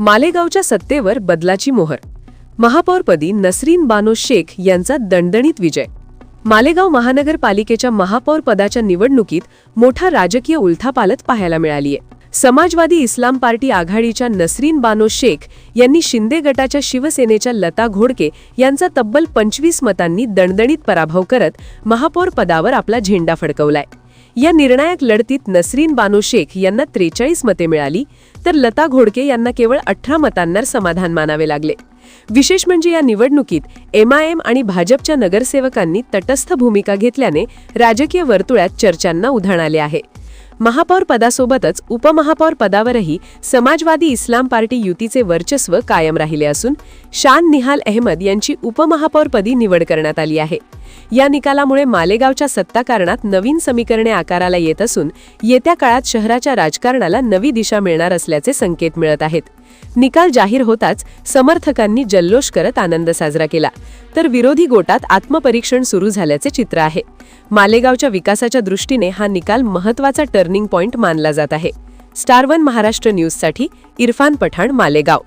मालेगावच्या सत्तेवर बदलाची मोहर. महापौरपदी नसरीन बानो शेख यांचा दणदणीत विजय. मालेगाव महानगरपालिकेच्या महापौर पदाच्या निवडणुकीत मोठा राजकीय उलथापालत पाहायला मिळालीय. समाजवादी इस्लाम पार्टी आघाडीच्या नसरीन बानो शेख यांनी शिंदे गटाच्या शिवसेनेच्या लता घोडके यांचा तब्बल पंचवीस मतांनी दणदणीत पराभव करत महापौर पदावर आपला झेंडा फडकवलाय. या निर्णायक लढतीत नसरीन बानो शेख यांना त्रेचाळीस मते मिळाली तर लता घोडके यांना केवळ अठरा मतांवर समाधान मानावे लागले. विशेष म्हणजे या निवडणुकीत एमआयएम आणि भाजपच्या नगरसेवकांनी तटस्थ भूमिका घेतल्याने राजकीय वर्तुळात चर्चांना उधाण आले आहे. महापौर पदासोबतच उपमहापौर पदावरही समाजवादी इस्लाम पार्टी युतीचे वर्चस्व कायम राहिले असून शान निहाल अहमद यांची उपमहापौरपदी निवड करण्यात आली आहे. या निकालामुळे मालेगावच्या सत्ताकारणात नवीन समीकरणे आकाराला येत असून येत्या काळात शहराच्या राजकारणाला नवी दिशा मिळणार असल्याचे संकेत मिळत आहेत. निकाल जाहीर होताच समर्थकांनी जल्लोष करत आनंद साजरा केला. तर विरोधी गोटात आत्मपरीक्षण सुरू झाल्याचे चित्र आहे. मालेगावच्या विकासाच्या दृष्टीने हा निकाल महत्त्वाचा टर्निंग पॉइंट मानला जात आहे. स्टार वन महाराष्ट्र न्यूजसाठी इरफान पठाण मालेगाव.